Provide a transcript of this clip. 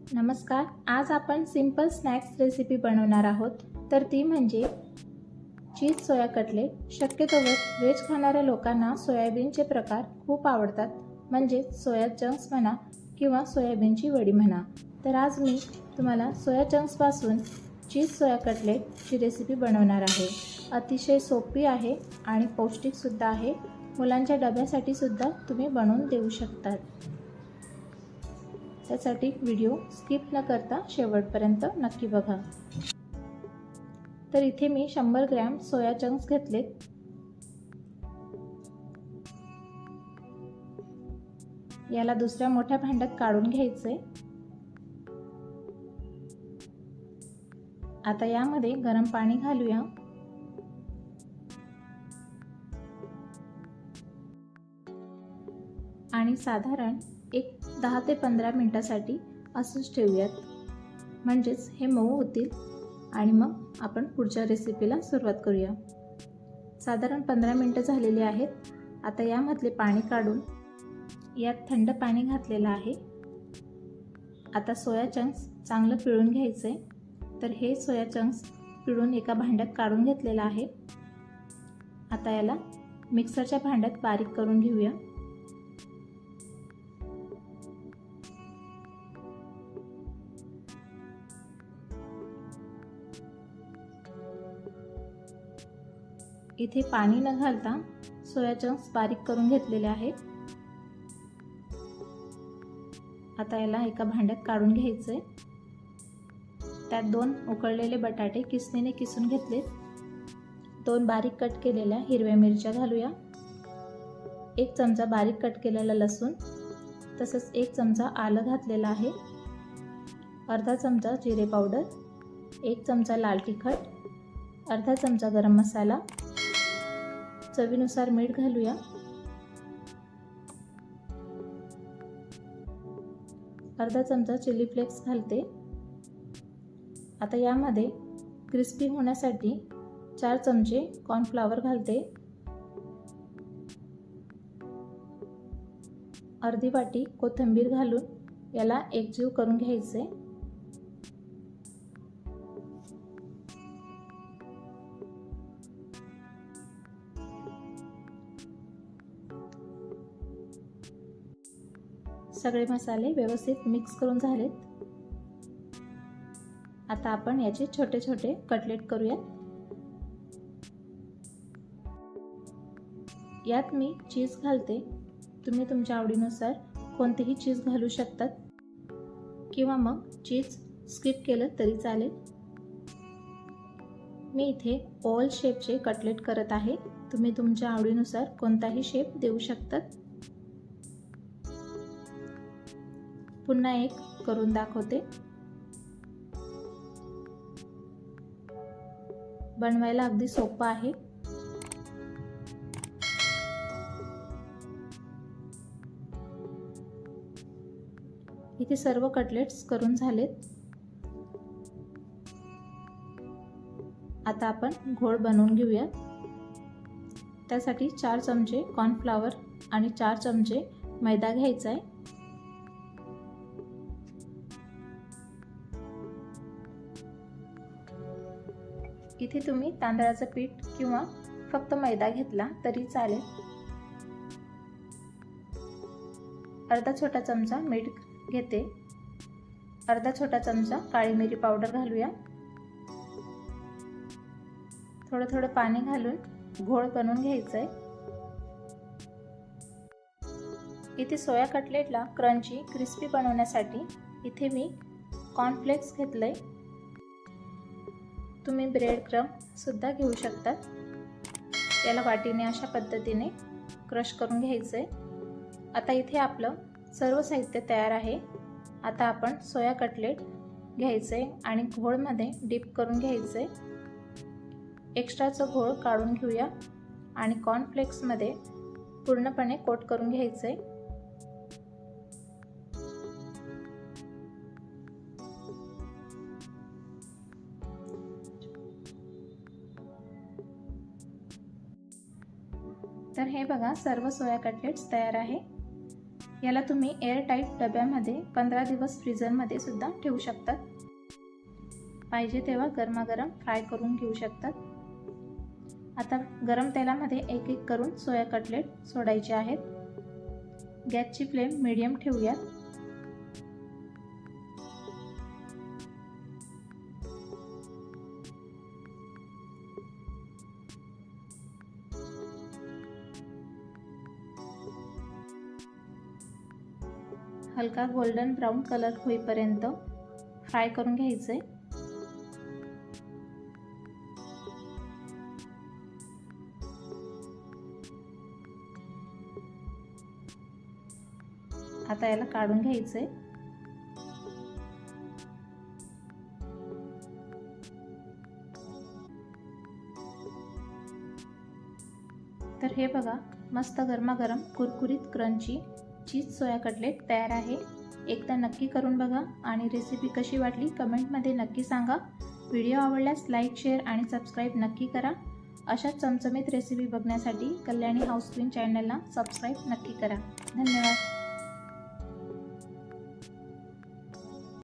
नमस्कार आज आपण सिंपल स्नॅक्स रेसिपी बनवणार आहोत. तर ती म्हणजे चीज सोया कटलेट शक्यतोवर व्हेज खाणाऱ्या लोकांना सोयाबीनचे प्रकार खूप आवडतात. म्हणजे सोया चंक्स म्हणा किंवा सोयाबीनची वडी म्हणा. तर आज मी तुम्हाला सोया चंक्सपासून चीज सोया कटलेटची रेसिपी बनवणार आहे. अतिशय सोपी आहे आणि पौष्टिकसुद्धा आहे. मुलांच्या डब्यासाठी सुद्धा तुम्ही बनवून देऊ शकतात. त्यासाठी व्हिडिओ स्किप न करता शेवटपर्यंत नक्की बघा. तर इथे मी शंभर ग्रॅम सोया चंक्स घेतलेत. याला दुसऱ्या मोठ्या भांड्यात काढून घ्यायचे आता यामध्ये गरम पाणी घालूया. आणि साधारण दहा ते पंधरा मिनटासाठी असंच ठेवूयात. म्हणजेच हे मऊ होतील. आणि मग आपण पुढच्या रेसिपीला सुरुवात करूया. साधारण पंधरा मिनटं झालेली आहेत. आता यामधले पाणी काढून यात थंड पाणी घातलेलं आहे. आता सोया चंक्स चांगलं पिळून घ्यायचं आहे तर हे सोया चंक्स पिळून एका भांड्यात काढून घेतलेलं आहे. आता याला मिक्सरच्या भांड्यात बारीक करून घेऊया. इथे पाणी न घालता सोया चंक्स बारीक करून घेतलेले आहेत. आता याला एका भांड्यात काढून घ्यायचे त्यात दोन उकळलेले बटाटे किसणीने किसून घेतले दोन बारीक कट केलेल्या हिरव्या मिरच्या घालूया. एक चमचा बारीक कट केलेला लसूण तसंच एक चमचा आलं घातलेला आहे. अर्धा चमचा जिरे पावडर एक चमचा लाल तिखट अर्धा चमचा गरम मसाला चवीनुसार मीठ घालूया. अर्धा चमचा चिली फ्लेक्स घालते. आता यामध्ये क्रिस्पी होण्यासाठी चार चमचे कॉर्नफ्लावर घालते. अर्धी वाटी कोथिंबीर घालून याला एकजीव करून घ्यायचे. सगळे मसाले व्यवस्थित मिक्स करून झालेत. आता आपण याचे छोटे छोटे कटलेट करूया यात मी चीज घालते. तुम्ही तुमच्या आवडीनुसार कोणतेही चीज घालू शकतात. किंवा मग चीज स्किप केलं तरी चालेल. मी इथे ओल शेपचे कटलेट करत आहे. तुम्ही तुमच्या आवडीनुसार कोणताही शेप देऊ शकतात. पुन्हा एक करून दाखवते. बनवायला अगदी सोपं आहे. इथे सर्व कटलेट्स करून झालेत. आता आपण घोळ बनवून घेऊया. त्यासाठी चार चमचे कॉर्नफ्लावर आणि चार चमचे मैदा घ्यायचा आहे. इथे तुम्ही तांदळाचं पीठ किंवा फक्त मैदा घेतला तरी चालेल. अर्धा छोटा चमचा मीठ घेते. अर्धा छोटा चमचा काळी मिरी पावडर घालूया. थोडं थोडं पाणी घालून घोळ बनवून घ्यायचं आहे इथे सोया कटलेटला क्रंची क्रिस्पी बनवण्यासाठी इथे मी कॉर्नफ्लेक्स घेतलंय. तुम्ही ब्रेड क्रमसुद्धा घेऊ शकतात याला वाटीने अशा पद्धतीने क्रश करून घ्यायचं आहे आता इथे आपलं सर्व साहित्य तयार आहे. आता आपण सोया कटलेट घ्यायचं आहे आणि घोळमध्ये डीप करून घ्यायचं आहे एक्स्ट्राचं घोळ काढून घेऊया आणि कॉर्नफ्लेक्समध्ये पूर्णपणे कोट करून घ्यायचं आहे तर हे बघा सर्व सोया कटलेट्स तयार आहे. याला तुम्ही एअरटाईट डब्यामध्ये पंधरा दिवस फ्रीझरमध्ये सुद्धा ठेवू शकतात. पाहिजे तेव्हा गरमागरम फ्राय करून घेऊ शकतात. आता गरम तेलामध्ये एक एक करून सोया कटलेट सोडायचे आहेत. गॅसची फ्लेम मिडियम ठेवूयात. हलका गोल्डन ब्राऊन कलर होईपर्यंत फ्राय करून घ्यायचे. आता याला काढून घ्यायचे. तर हे बघा मस्त गरमागरम कुरकुरीत क्रंची चीज सोया कटलेट तयार आहे. एकदा नक्की करून बघा आणि रेसिपी कशी वाटली कमेंटमध्ये नक्की सांगा. व्हिडिओ आवडल्यास लाईक शेअर आणि सबस्क्राईब नक्की करा. अशाच चमचमीत रेसिपी बघण्यासाठी कल्याणी हाऊस क्वीन चॅनलला सबस्क्राईब नक्की करा. धन्यवाद.